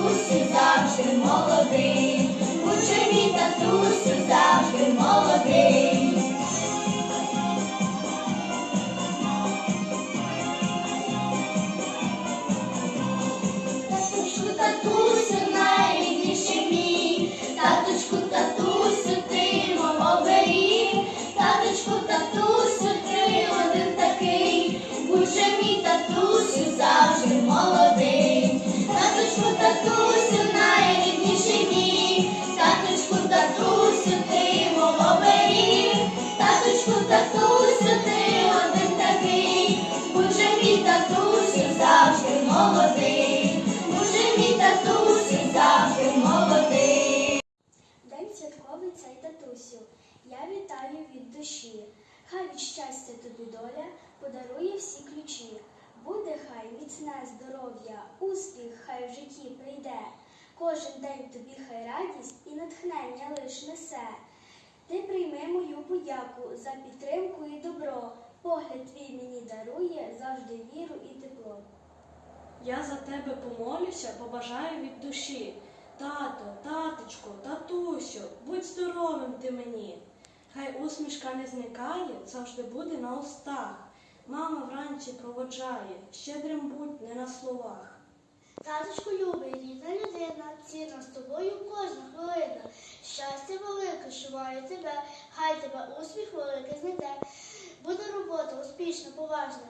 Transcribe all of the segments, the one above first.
мій молодий, Боже мій татусю, завжди молодий. День святковий цей татусю. Я вітаю від душі. Хай від щастя тобі доля подарує всі ключі. Буде хай міцне здоров'я, успіх хай в житті прийде. Кожен день тобі хай радість і натхнення лиш несе. Ти прийми мою подяку за підтримку і добро. Погляд твій мені дарує завжди віру і тепло. Я за тебе помолюся, побажаю від душі. Тато, таточко, татусю, будь здоровим ти мені. Хай усмішка не зникає, завжди буде на устах. Мама вранці проводжає, щедрим будь не на словах. Таточку любий, рідна людина, цінна з тобою кожна хвилина. Щастя велике, що маю тебе, хай тебе успіх великий знайде. Успішна, поважна,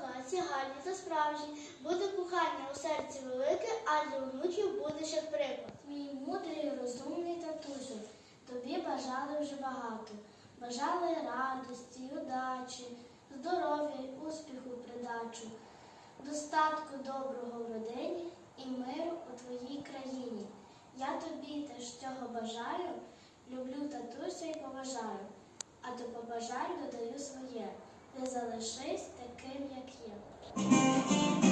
хаті гарні та справжні. Буде кохання у серці велике, а для онуків буде ще приклад. Мій мудрий, розумний татусю, тобі бажали вже багато. Бажали радості, удачі, здоров'я, й успіху придачу достатку доброго в родині і миру у твоїй країні. Я тобі теж цього бажаю, люблю татуся і поважаю, а до побажань додаю своє. Не залишись таким, як є.